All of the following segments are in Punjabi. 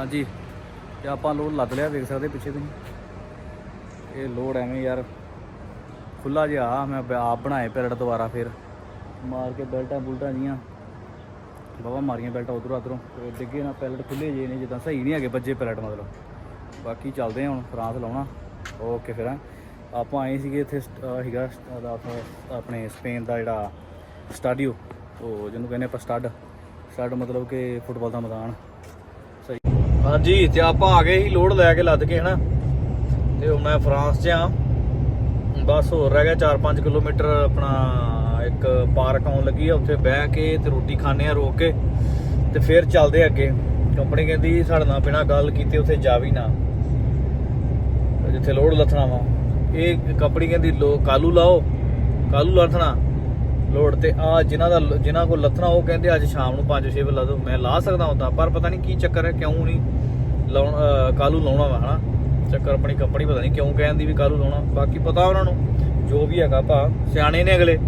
ਹਾਂਜੀ, ਤੇ ਆਪਾਂ ਲੋਡ ਲੱਦ ਲਿਆ, ਵੇਖ ਸਕਦੇ ਪਿੱਛੇ ਤੁਸੀਂ। ਇਹ ਲੋਡ ਐਵੇਂ ਯਾਰ ਖੁੱਲਾ ਜਿਹਾ ਆ, ਮੈਂ ਆਪ ਬਣਾਏ ਪੈਰਟ ਦੁਬਾਰਾ ਫਿਰ। ਮਾਰ ਕੇ ਬੈਲਟਾਂ ਬੁਲਟਾਂ ਜੀਆਂ। ਬਾਬਾ ਮਾਰੀਆਂ ਬੈਲਟਾਂ ਉਧਰੋਂ ਉਧਰੋਂ ਡਿੱਗੇ ਨਾ ਪੈਲਟ ਖੁੱਲੇ ਜੇ ਨੇ, ਜਿੱਦਾਂ ਸਹੀ ਨਹੀਂ ਹੈਗੇ ਬੱਜੇ ਪੈਲਟ ਮਤਲਬ। ਬਾਕੀ ਚੱਲਦੇ ਹਾਂ ਹੁਣ, ਫਰਾਂਸ ਲਾਉਣਾ। ਓਕੇ ਫਿਰ, ਹੈਂ। ਆਪਾਂ ਆਏ ਸੀਗੇ ਇੱਥੇ ਸਟ- ਅਹ ਹੈਗਾ ਆਪਣੇ ਸਪੇਨ ਦਾ ਜਿਹੜਾ ਸਟਾਡੀਓ, ਉਹ ਜਿਹਨੂੰ ਕਹਿੰਦੇ ਆਪਾਂ ਸਟੱਡ। ਸਟੱਡ ਮਤਲਬ ਕਿ ਫੁੱਟਬਾਲ ਦਾ ਮੈਦਾਨ। ਹਾਂਜੀ, ਤੇ ਆਪਾਂ ਆ ਗਏ ਸੀ ਲੋਡ ਲੈ ਕੇ ਲੱਦ ਕੇ, ਹਨਾ? ਤੇ ਹੁਣ ਮੈਂ ਫਰਾਂਸ 'ਚ ਆ। ਬਸ ਹੋਰ ਰਹਿ ਗਿਆ 4-5 ਕਿਲੋਮੀਟਰ ਆਪਣਾ ਇੱਕ ਪਾਰਕ ਆਉਣ ਲੱਗੀ ਆ, ਉੱਥੇ ਬਹਿ ਕੇ ਤੇ ਰੋਟੀ ਖਾਣੇ ਆ ਰੋਕ ਕੇ। ਤੇ ਫਿਰ ਚੱਲਦੇ ਅੱਗੇ। ਕੰਪਨੀ ਕਹਿੰਦੀ ਸਾਡੇ ਨਾਲ ਬਿਨਾ ਗੱਲ ਕੀਤੇ ਉੱਥੇ ਜਾ ਵੀ ਨਾ। ਜਿੱਥੇ ਲੋਡ ਲੱਥਣਾ ਵਾ। ਇਹ ਕੰਪਨੀ ਕਹਿੰਦੀ, ਲੋ, ਕਾਲੂ ਲਾਓ। ਕਾਲੂ ਲੱਥਣਾ। ਲੋਡ ਤੇ ਆ ਜਿਨ੍ਹਾਂ ਦਾ ਜਿਨ੍ਹਾਂ ਕੋਲ ਲੱਥਣਾ, ਉਹ ਕਹਿੰਦੇ ਅੱਜ ਸ਼ਾਮ ਨੂੰ 5-6 ਵਜੇ ਲਾ ਦੋ। ਮੈਂ ਲਾ ਸਕਦਾ ਹੁੰਦਾ, ਪਰ ਪਤਾ ਨਹੀਂ ਕੀ ਚੱਕਰ ਹੈ, ਕਿਉਂ ਨਹੀਂ ਲਾਉਣ, ਅਹ ਕਾਲੂ ਲਾਉਣਾ ਵਾ, ਹਨਾ? ਚੱਕਰ ਆਪਣੀ ਕੰਪਨੀ ਪਤਾ ਨਹੀਂ ਕਿਉਂ ਕਹਿੰਦੀ ਵੀ ਕਾਲੂ ਲਾਉਣਾ। ਬਾਕੀ ਪਤਾ ਉਹਨਾਂ ਨੂੰ, ਜੋ ਵੀ ਹੈਗਾ ਭਾ ਸਿਆਣੇ ਨੇ ਅਗਲੇ।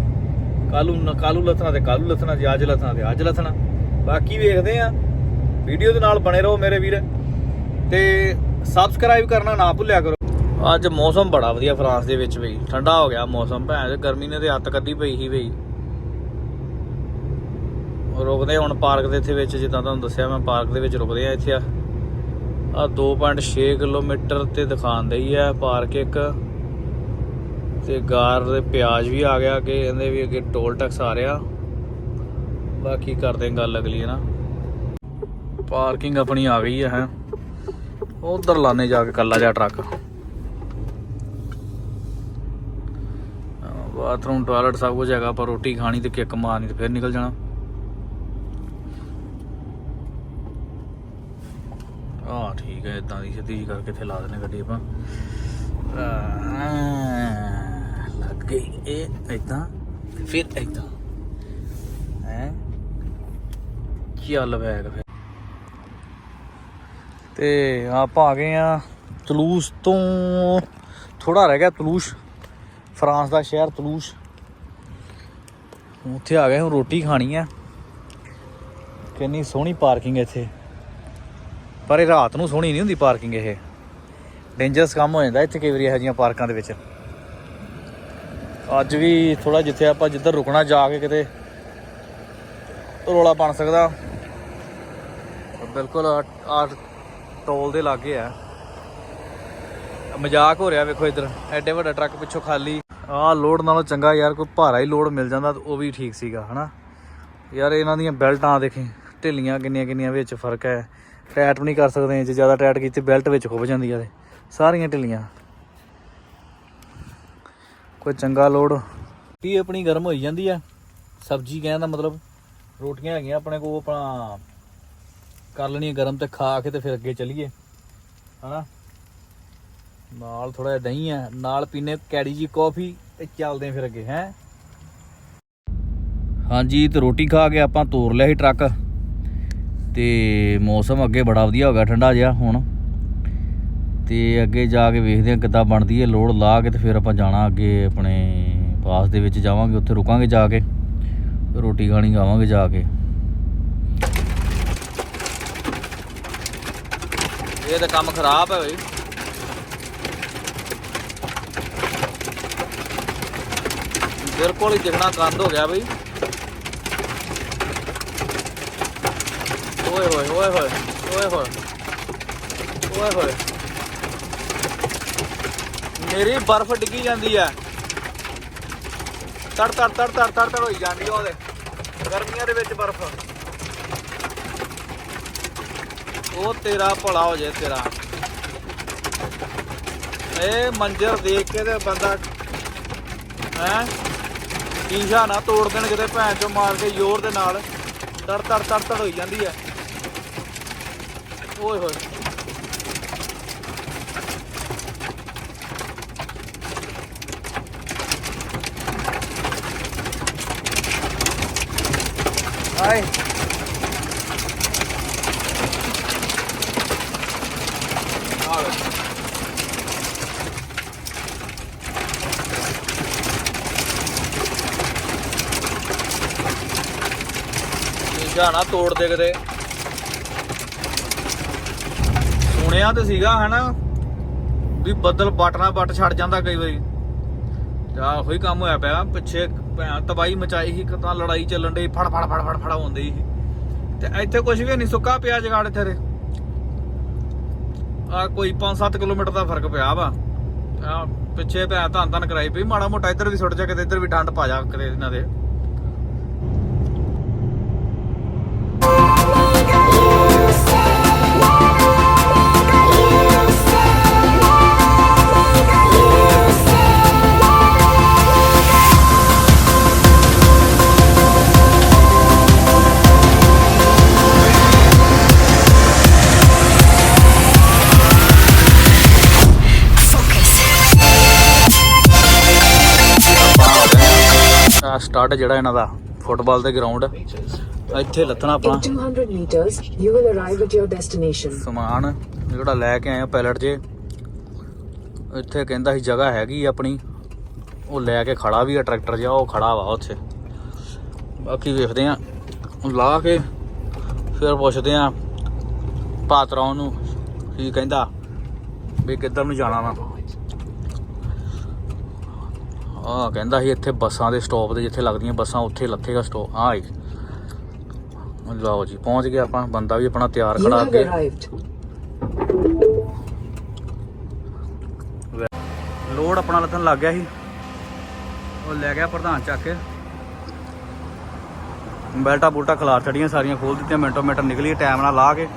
ਕਾਲੂ ਨ- ਕਾਲੂ ਲੱਥਣਾ ਤੇ ਕਾਲੂ ਲੱਥਣਾ, ਜੇ ਅੱਜ ਲੱਥਣਾ ਤੇ ਅੱਜ ਲੱਥਣਾ। ਬਾਕੀ ਵੇਖਦੇ ਆ ਵੀਡੀਓ ਦੇ ਨਾਲ ਬਣੇ ਰਹੋ ਮੇਰੇ ਵੀਰ। ਤੇ ਸਬਸਕ੍ਰਾਈਬ ਕਰਨਾ ਨਾ ਭੁੱਲਿਆ ਕਰੋ। ਅੱਜ ਮੌਸਮ ਬੜਾ ਵਧੀਆ ਫਰਾਂਸ ਦੇ ਵਿੱਚ ਬਈ। ਠੰਡਾ ਹੋ ਗਿਆ ਮੌਸਮ, ਭੈਣ ਗਰਮੀ ਨੇ ਤੇ ਅੱਤ ਕੱਢੀ ਪਈ ਸੀ ਬਈ। ਰੁਕਦੇ ਹੁਣ ਪਾਰਕ ਦੇ ਇੱਥੇ ਵਿੱਚ, ਜਿੱਦਾਂ ਤੁਹਾਨੂੰ ਦੱਸਿਆ, ਮੈਂ ਪਾਰਕ ਦੇ ਵਿੱਚ ਰੁਕਦੇ ਆ ਇੱਥੇ ਆ। ਆ 2.6 ਕਿਲੋਮੀਟਰ ਤੇ ਦਿਖਾਉਂਦੇ ਹੀ ਆ ਪਾਰਕ ਇੱਕ। ਤੇ ਗਾਰ ਦੇ ਪਿਆਜ ਵੀ ਆ ਗਿਆ ਕਿ ਕਹਿੰਦੇ ਵੀ ਅੱਗੇ ਟੋਲ ਟੈਕਸ ਆ ਰਿਹਾ। ਬਾਕੀ ਕਰਦੇ ਗੱਲ ਅਗਲੀ, ਹੈ ਨਾ। ਪਾਰਕਿੰਗ ਆਪਣੀ ਆ ਗਈ ਹੈ ਹੈ। ਉਧਰ ਲਾਣੇ ਜਾ ਕੇ ਕੱਲਾ ਜਾ ਟਰੱਕ। ਬਾਥਰੂਮ, ਟਾਇਲਟ ਸਭ ਕੁਝ ਹੈਗਾ ਪਰ ਰੋਟੀ ਖਾਣੀ ਤੇ ਕਿੱਕ ਮਾਰਨੀ ਤੇ ਫਿਰ ਨਿਕਲ ਜਾਣਾ। ਆ ਠੀਕ ਹੈ ਇਦਾਂ ਦੀ ਸਿੱਧੀ ਜੀ ਕਰਕੇ ਇੱਥੇ ਲਾ ਦਿੰਦੇ ਗੱਡੀ ਆਪਾਂ। ਆਹ, ਲੱਗ ਗਈ। ਇਹ ਇਦਾਂ ਫਿਰ ਇਦਾਂ ਹੈ? ਚੱਲ ਬੈਗ ਫਿਰ? ਤੇ ਆਪਾਂ ਆ ਗਏ ਆ ਤਲੂਸ ਤੋਂ। ਥੋੜਾ ਰਹਿ ਗਿਆ ਤਲੂਸ਼। ਫਰਾਂਸ ਦਾ ਸ਼ਹਿਰ ਤਲੂਸ਼। ਉੱਥੇ ਆ ਗਏ ਹੁਣ ਰੋਟੀ ਖਾਣੀ ਆ। ਕਿੰਨੀ ਸੋਹਣੀ ਪਾਰਕਿੰਗ ਹੈ ਇੱਥੇ। ਪਰ ਇਹ ਰਾਤ ਨੂੰ ਸੋਹਣੀ ਨਹੀਂ ਹੁੰਦੀ ਪਾਰਕਿੰਗ ਇਹ। ਡੇਂਜਰਸ ਕੰਮ ਹੋ ਜਾਂਦਾ ਇੱਥੇ ਕਈ ਵਾਰੀ ਇਹੋ ਜਿਹੀਆਂ ਪਾਰਕਾਂ ਦੇ ਵਿੱਚ। ਅੱਜ ਵੀ ਥੋੜਾ ਜਿੱਥੇ ਆਪਾਂ ਜਿੱਧਰ ਰੁਕਣਾ ਜਾ ਕੇ ਕਿਤੇ ਰੋਲਾ ਬਣ ਸਕਦਾ। ਬਿਲਕੁਲ ਆ ਟੋਲ ਦੇ ਲਾਗੇ ਆ। ਮਜ਼ਾਕ ਹੋ ਰਿਹਾ ਵੇਖੋ ਇੱਧਰ। ਐਡੇ ਵੱਡਾ ਟਰੱਕ ਪਿੱਛੋਂ ਖਾਲੀ। ਆਹ ਲੋਡ ਨਾਲੋਂ ਚੰਗਾ ਯਾਰ, ਕੋਈ ਭਾਰਾ ਹੀ ਲੋਡ ਮਿਲ ਜਾਂਦਾ ਉਹ ਵੀ ਠੀਕ ਸੀਗਾ, ਹਨਾ। ਯਾਰ ਇਹਨਾਂ ਦੀਆਂ ਬੈਲਟਾਂ ਦੇਖੇ, ਢਿੱਲੀਆਂ ਕਿੰਨੀਆਂ ਕਿੰਨੀਆਂ ਵਿੱਚ ਫ਼ਰਕ ਹੈ। ਟਾਈਟ ਵੀ ਨਹੀਂ ਕਰ ਸਕਦੇ ਜੇ ਜ਼ਿਆਦਾ ਟਾਈਟ ਕੀਤੀ ਬੈਲਟ ਵਿੱਚ ਖੁੱਭ ਜਾਂਦੀ ਆ ਤੇ, ਸਾਰੀਆਂ ਢਿੱਲੀਆਂ। ਕੋਈ ਚੰਗਾ ਲੋਡ ਵੀ ਆਪਣੀ ਗਰਮ ਹੋਈ ਜਾਂਦੀ ਆ, ਸਬਜ਼ੀ ਕਹਿਣ ਦਾ ਮਤਲਬ ਰੋਟੀਆਂ ਹੈਗੀਆਂ ਆਪਣੇ ਕੋਲ ਆਪਣਾ ਕਰ ਲੈਣੀ ਗਰਮ ਤੇ ਖਾ ਕੇ ਤੇ ਫਿਰ ਅੱਗੇ ਚੱਲੀਏ, ਹਨਾ? ਨਾਲ ਥੋੜਾ ਜਿਹਾ ਦਹੀਂ ਆ, ਨਾਲ ਪੀਨੇ ਕੈੜੀ ਜੀ ਕਾਫੀ ਤੇ ਚੱਲਦੇ ਫਿਰ ਅੱਗੇ, ਹੈ? ਹਾਂਜੀ, ਤੇ ਰੋਟੀ ਖਾ ਕੇ ਆਪਾਂ ਤੋਰ ਲਿਆ ਸੀ ਟਰੱਕ। ਤੇ ਮੌਸਮ ਅੱਗੇ ਬੜਾ ਵਧੀਆ ਹੋ ਗਿਆ, ਠੰਡਾ ਜਿਹਾ ਹੁਣ। ਤੇ ਅੱਗੇ ਜਾ ਕੇ ਵੇਖਦੇ ਹਾਂ ਕਿੱਦਾਂ ਬਣਦੀ ਹੈ ਲੋਡ ਲਾ ਕੇ ਤੇ ਫਿਰ ਆਪਾਂ ਜਾਣਾ ਅੱਗੇ ਆਪਣੇ ਪਾਸ ਦੇ ਵਿੱਚ ਜਾਵਾਂਗੇ, ਉੱਥੇ ਰੁਕਾਂਗੇ ਜਾ ਕੇ। ਰੋਟੀ ਖਾਣੀ ਖਾਵਾਂਗੇ ਜਾ ਕੇ। ਇਹ ਤਾਂ ਕੰਮ ਖਰਾਬ ਹੈ ਬਈ। ਬਿਲਕੁਲ ਹੀ ਦਿਖਣਾ ਕੰਦ ਹੋ ਗਿਆ ਬਈ। ਓਏ ਹੋਏ ਓਏ ਹੋਏ ਓਏ ਹੋਏ। ਓਏ ਹੋਏ। ਮੇਰੀ ਬਰਫ਼ ਡਿੱਗੀ ਜਾਂਦੀ ਆ। ਤੜ ਤੜ ਤੜ ਤੜ ਤੜ ਤੜ ਹੋਈ ਜਾਂਦੀ ਆ ਉਹਦੇ। ਗਰਮੀਆਂ ਦੇ ਵਿੱਚ ਬਰਫ਼। ਉਹ ਤੇਰਾ ਭਲਾ ਹੋ ਜਾਏ ਤੇਰਾ। ਇਹ ਮੰਜ਼ਰ ਦੇਖ ਕੇ ਤੇ ਬੰਦਾ, ਹੈ? ਸ਼ੀਸ਼ਾ ਨਾ ਤੋੜ ਦੇਣ ਕਿਤੇ ਭੈਣ ਚੋਂ ਮਾਰ ਕੇ ਜ਼ੋਰ ਦੇ ਨਾਲ। ਤੜ ਤੜ ਤੜ ਤੜ ਹੋਈ ਜਾਂਦੀ ਹੈ ਓਏ ਹੋਏ। ਹਾਏ ਆ ਤੋੜ ਦੇ ਕਿਤੇ। ਸੁਣਿਆ ਤੇ ਸੀਗਾ ਹਨਾ ਵੀ ਬੱਦਲ ਬਟਨਾ ਬੱਟ ਛੱਡ ਜਾਂਦਾ ਕਈ ਵਾਰੀ। ਤੇ ਆਹ ਉਹੀ ਕੰਮ ਹੋਇਆ ਪਿਆ, ਪਿੱਛੇ ਭੈਣ ਤਬਾਈ ਮਚਾਈ ਸੀ ਕਿਤਾ ਲੜਾਈ ਚੱਲਣ ਡਈ, ਫੜ ਫੜ ਫੜ ਫੜ ਫੜ ਹੁੰਦੀ ਸੀ। ਤੇ ਇੱਥੇ ਕੁਝ ਵੀ ਨਹੀਂ ਸੁੱਕਾ ਪਿਆ ਜਗਾੜ ਇੱਥੇ ਦੇ ਆ ਕੋਈ 5-7 ਕਿਲੋਮੀਟਰ ਦਾ ਫ਼ਰਕ ਪਿਆ ਵਾ। ਆ ਪਿੱਛੇ ਭੈਣ ਧੰਨ ਧੰਨ ਕਰਾਈ ਪਈ, ਮਾੜਾ ਮੋਟਾ ਇੱਧਰ ਵੀ ਸੁੱਟ ਜਾ, ਕਿਤੇ ਇੱਧਰ ਵੀ ਡੰਡ ਪਾ ਜਾ, ਕਿਤੇ ਇਹਨਾਂ ਦੇ। ਸਟਾਰਟ ਜਿਹੜਾ ਇਹਨਾਂ ਦਾ ਫੁੱਟਬਾਲ ਦੇ ਗਰਾਊਂਡ ਇੱਥੇ ਲੱਥਣਾ ਆਪਣਾ In 200 meters, you will arrive at your destination. ਸਮਾਨ ਜਿਹੜਾ ਲੈ ਕੇ ਆਏ ਆ ਪੈਲਟ 'ਚ ਇੱਥੇ ਕਹਿੰਦਾ ਸੀ ਜਗ੍ਹਾ ਹੈਗੀ ਆਪਣੀ। ਉਹ ਲੈ ਕੇ ਖੜਾ ਵੀ ਆ ਟਰੈਕਟਰ ਜਿਹਾ ਉਹ ਖੜਾ ਵਾ ਉੱਥੇ। ਬਾਕੀ ਵੇਖਦੇ ਆ। ਲਾ ਕੇ ਫਿਰ ਪੁੱਛਦੇ ਆ ਪਾਤਰਾ ਨੂੰ ਕੀ ਕਹਿੰਦਾ ਵੀ ਕਿੱਧਰ ਨੂੰ ਜਾਣਾ ਵਾ। ਆ ਕਹਿੰਦਾ ਸੀ ਇੱਥੇ ਬੱਸਾਂ ਦੇ ਸਟਾਪ ਤੇ ਜਿੱਥੇ ਲੱਗਦੀਆਂ ਬੱਸਾਂ ਉੱਥੇ ਲੱਥੇਗਾ ਸਟਾਪ ਆ ਹੀ ਲਓ ਜੀ ਪਹੁੰਚ ਗਏ ਆਪਾਂ ਬੰਦਾ ਵੀ ਆਪਣਾ ਤਿਆਰ ਖੜਾ ਅੱਗੇ. ਲੋਡ ਆਪਣਾ ਲੱਥਣ ਲੱਗ ਗਿਆ ਸੀ। ਉਹ ਲੈ ਗਿਆ ਪ੍ਰਧਾਨ ਚੱਕ ਕੇ। ਬੈਲਟਾ ਬੂਲਟਾ ਖਲਾਰ ਛੜੀਆਂ ਸਾਰੀਆਂ ਖੋਲ ਦਿੱਤੀਆਂ ਮਿੰਟੋ ਮਿੰਟ ਨਿਕਲੀ ਟਾਈਮ ਨਾਲ ਲਾ ਕੇ।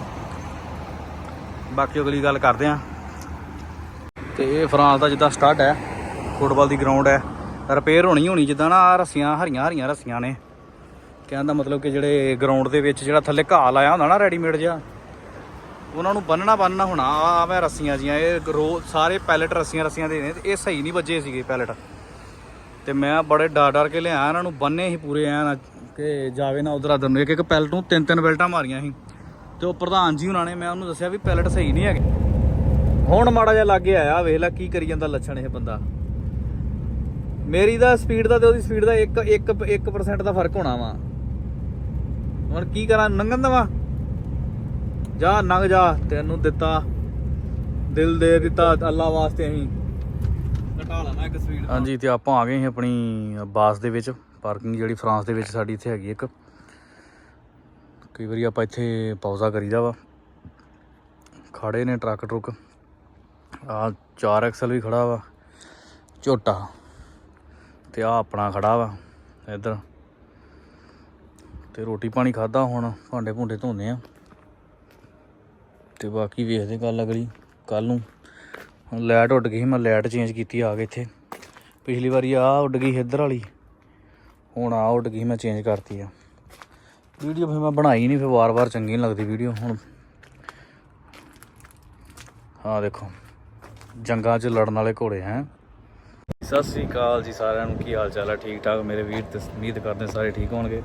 ਬਾਕੀ ਅਗਲੀ ਗੱਲ ਕਰਦੇ ਆਂ। ਤੇ ਇਹ ਫਰਾਂਸ ਦਾ ਜਿੱਦਾਂ ਸਟਾਰਟ ਹੈ ਫੁੱਟਬਾਲ ਦੀ ਗਰਾਊਂਡ ਹੈ। ਰਿਪੇਅਰ ਹੋਣੀ ਹੋਣੀ, ਜਿੱਦਾਂ ਨਾ ਆਹ ਰੱਸੀਆਂ, ਹਰੀਆਂ ਹਰੀਆਂ ਰੱਸੀਆਂ ਨੇ। ਕਹਿਣ ਦਾ ਮਤਲਬ ਕਿ ਜਿਹੜੇ ਗਰਾਊਂਡ ਦੇ ਵਿੱਚ ਜਿਹੜਾ ਥੱਲੇ ਘਾਹ ਲਾਇਆ ਹੁੰਦਾ ਨਾ ਰੈਡੀਮੇਡ ਜਿਹਾ, ਉਹਨਾਂ ਨੂੰ ਬੰਨਣਾ ਬੰਨਣਾ ਹੋਣਾ ਆ ਮੈਂ ਰੱਸੀਆਂ ਜੀਆਂ, ਇਹ ਰੋ, ਸਾਰੇ ਪੈਲਟ ਰੱਸੀਆਂ ਰੱਸੀਆਂ ਦੇ ਨੇ ਇਹ ਸਹੀ ਨਹੀਂ ਵੱਜੇ ਸੀਗੇ ਪੈਲਟ ਤੇ ਮੈਂ ਬੜੇ ਡਰ ਡਰ ਕੇ ਲਿਆ ਇਹਨਾਂ ਨੂੰ ਬੰਨੇ ਸੀ ਪੂਰੇ, ਐਨ ਕਿ ਜਾਵੇ ਨਾ ਉਧਰ ਅਦਰ ਨੂੰ। ਇੱਕ ਇੱਕ ਪੈਲਟ ਨੂੰ ਤਿੰਨ ਤਿੰਨ ਬੈਲਟਾਂ ਮਾਰੀਆਂ ਸੀ। ਤੇ ਉਹ ਪ੍ਰਧਾਨ ਜੀ ਉਹਨਾਂ ਨੇ, ਮੈਂ ਉਹਨੂੰ ਦੱਸਿਆ ਵੀ ਪੈਲਟ ਸਹੀ ਨਹੀਂ ਹੈਗੇ। ਹੁਣ ਮਾੜਾ ਜਿਹਾ ਲੱਗੇ ਆਇਆ, ਵੇਖ ਲੈ ਕੀ ਕਰੀ ਜਾਂਦਾ ਲੱਛਣ ਇਹ ਬੰਦਾ। ਮੇਰੀ ਦਾ ਸਪੀਡ ਦਾ ਤੇ ਉਹਦੀ ਸਪੀਡ ਦਾ 1 1 1% ਦਾ ਫ਼ਰਕ ਹੋਣਾ ਵਾ। ਹੁਣ ਕੀ ਕਰਾਂ ਨੰਗਨ ਦਵਾ? ਜਾ, ਨੰਗ ਜਾ, ਤੈਨੂੰ ਦਿੱਤਾ। ਦਿਲ ਦੇ ਦਿੱਤਾ ਅੱਲਾ ਵਾਸਤੇ ਅਸੀਂ। ਘਟਾ ਲੈਣਾ ਇੱਕ ਸਪੀਡ ਹਾਂਜੀ, ਤੇ ਆਪਾਂ ਆ ਗਏ ਹਾਂ ਆਪਣੀ ਬਾਸ ਦੇ ਵਿੱਚ ਪਾਰਕਿੰਗ ਜਿਹੜੀ ਫਰਾਂਸ ਦੇ ਵਿੱਚ ਸਾਡੀ ਇੱਥੇ ਹੈਗੀ ਇੱਕ। ਕਈ ਵਾਰੀ ਆਪਾਂ ਇੱਥੇ ਪੌਜ਼ਾ ਕਰੀਦਾ ਵਾ। ਖੜੇ ਨੇ ਟਰੱਕ ਟਰੁੱਕ ਆ 4 ਐਕਸਲ ਵੀ ਖੜਾ ਵਾ। ਝੋਟਾ। ਤੇ ਆ ਆਪਣਾ ਖੜਾ ਵਾ ਇੱਧਰ। ਤੇ ਰੋਟੀ ਪਾਣੀ ਖਾਦਾ ਹੁਣ ਭਾਂਡੇ ਭੁੰਡੇ ਧੋਨੇ ਆ। ਤੇ ਬਾਕੀ ਵੇਖਦੇ ਕੱਲ ਅਗਲੀ ਕੱਲ ਨੂੰ। ਹੁਣ ਲਾਈਟ ਉੱਡ ਗਈ ਸੀ, ਮੈਂ ਲਾਈਟ ਚੇਂਜ ਕੀਤੀ ਆ ਕੇ ਇੱਥੇ। ਪਿਛਲੀ ਵਾਰੀ ਆ ਉੱਡ ਗਈ ਇੱਧਰ ਵਾਲੀ ਹੁਣ ਆ ਉੱਡ ਗਈ ਮੈਂ ਚੇਂਜ ਕਰਤੀ ਆ। ਵੀਡੀਓ ਫਿਰ ਮੈਂ ਬਣਾਈ ਨਹੀਂ ਫਿਰ ਵਾਰ-ਵਾਰ ਚੰਗੀ ਨਹੀਂ ਲੱਗਦੀ ਵੀਡੀਓ ਹੁਣ। ਹਾਂ ਦੇਖੋ ਜੰਗਾਂ 'ਚ ਲੜਨ ਵਾਲੇ ਘੋੜੇ ਹੈ। ਸਤਿ ਸ੍ਰੀ ਅਕਾਲ ਜੀ ਸਾਰਿਆਂ ਨੂੰ, ਕੀ ਹਾਲ ਚਾਲ ਹੈ ਠੀਕ ਠਾਕ? ਮੇਰੇ ਵੀਰ ਤੇ ਉਮੀਦ ਕਰਦੇ ਸਾਰੇ ਠੀਕ ਹੋਣਗੇ।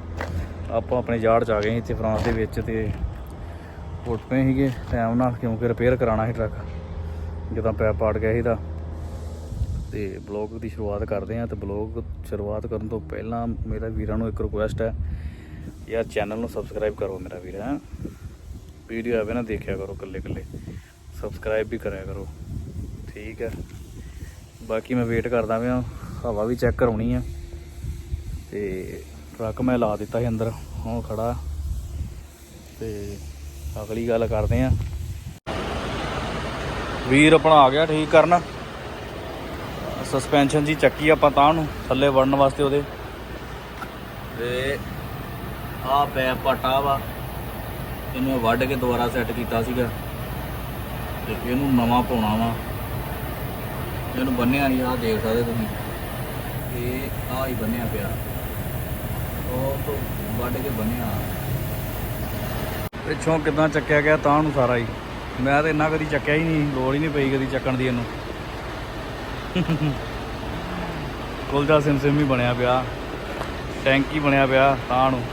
ਆਪਾਂ ਆਪਣੇ ਯਾਰਡ 'ਚ ਆ ਗਏ ਸੀ ਇੱਥੇ ਫਰਾਂਸ ਦੇ ਵਿੱਚ ਤੇ ਉੱਠ ਪਏ ਸੀਗੇ ਟਾਈਮ ਨਾਲ, ਕਿਉਂਕਿ ਰਿਪੇਅਰ ਕਰਾਉਣਾ ਸੀ ਟਰੱਕ ਜਦੋਂ ਪੈਪ ਪਾੜ ਗਿਆ ਸੀ ਦਾ ਤੇ ਬਲੌਗ ਦੀ ਸ਼ੁਰੂਆਤ ਕਰਦੇ ਹਾਂ ਤੇ ਬਲੌਗ ਸ਼ੁਰੂਆਤ ਕਰਨ ਤੋਂ ਪਹਿਲਾਂ ਮੇਰਾ ਵੀਰਾਂ ਨੂੰ ਇੱਕ ਰਿਕੁਐਸਟ ਹੈ ਯਾਰ ਚੈਨਲ ਨੂੰ ਸਬਸਕ੍ਰਾਈਬ ਕਰੋ ਮੇਰਾ ਵੀਰ, ਹੈ। ਵੀਡੀਓ ਆਵੇ ਨਾ ਦੇਖਿਆ ਕਰੋ ਕੱਲੇ ਕੱਲੇ ਸਬਸਕ੍ਰਾਈਬ ਵੀ ਕਰਿਆ ਕਰੋ। ਠੀਕ ਹੈ। ਬਾਕੀ ਮੈਂ ਵੇਟ ਕਰਦਾ ਪਿਆ, ਹਵਾ ਵੀ ਚੈੱਕ ਕਰਾਉਣੀ ਆ। ਤੇ ਟਰੱਕ ਮੈਂ ਲਾ ਦਿੱਤਾ ਸੀ ਅੰਦਰ ਹੁਣ ਖੜਾ। ਤੇ ਅਗਲੀ ਗੱਲ ਕਰਦੇ ਆ। ਵੀਰ ਆਪਣਾ ਆ ਗਿਆ ਠੀਕ ਕਰਨ। ਸਸਪੈਂਸ਼ਨ ਜੀ ਚੱਕੀ ਆਪਾਂ ਤਾਂ ਨੂੰ, ਥੱਲੇ ਵੜਨ ਵਾਸਤੇ ਉਹਦੇ। ਤੇ ਆ ਪੈ ਪਟਾ ਵਾ, ਇਹਨੂੰ ਵੱਢ ਕੇ ਦੁਬਾਰਾ ਸੈੱਟ ਕੀਤਾ ਸੀਗਾ। ਤੇ ਇਹਨੂੰ ਨਵਾਂ ਪਾਉਣਾ ਵਾ। ਇਹਨੂੰ ਬੰਨਿਆ ਨਹੀਂ ਆ ਦੇਖ ਸਕਦੇ ਤੁਸੀਂ। ਇਹ ਆ ਹੀ ਬੰਨਿਆ ਪਿਆ। ਉਹ ਤੋਂ ਵੱਢ ਕੇ ਬੰਨਿਆ। ਪਿੱਛੋਂ ਕਿਦਾਂ ਚੱਕਿਆ ਗਿਆ, ਤਾਂ ਨੂੰ ਸਾਰਾ ਹੀ। ਮੈਂ ਤਾਂ ਇੰਨਾ ਕਦੀ ਚੱਕਿਆ ਹੀ ਨਹੀਂ, ਲੋੜ ਹੀ ਨਹੀਂ ਪਈ ਕਦੀ ਚੱਕਣ ਦੀ ਇਹਨੂੰ। ਕੁਲਜਾ ਸਿਮ ਸਿਮ ਹੀ ਬਣਿਆ ਪਿਆ। ਟੈਂਕੀ ਬਣਿਆ ਪਿਆ, ਤਾਂ ਨੂੰ।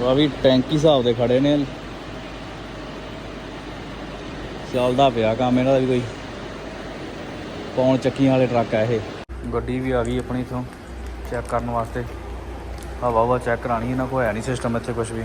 ਉਹ ਵੀ ਟੈਂਕੀ ਹਿਸਾਬ ਦੇ ਖੜੇ ਨੇ। ਚੱਲਦਾ ਪਿਆ ਕੰਮ ਇਹਨਾਂ ਦਾ ਵੀ ਕੋਈ। ਪੌਣ ਚੱਕੀਆਂ ਵਾਲੇ ਟਰੱਕ ਆ ਇਹ। ਗੱਡੀ ਵੀ ਆ ਗਈ ਆਪਣੀ ਇਥੋਂ। ਚੈੱਕ ਕਰਨ ਵਾਸਤੇ। ਹਵਾ ਹਵਾ ਚੈੱਕ ਕਰਾਣੀ ਇਹਨਾਂ ਕੋਲ ਹੈ ਨਹੀਂ ਸਿਸਟਮ ਇੱਥੇ ਕੁਝ ਵੀ।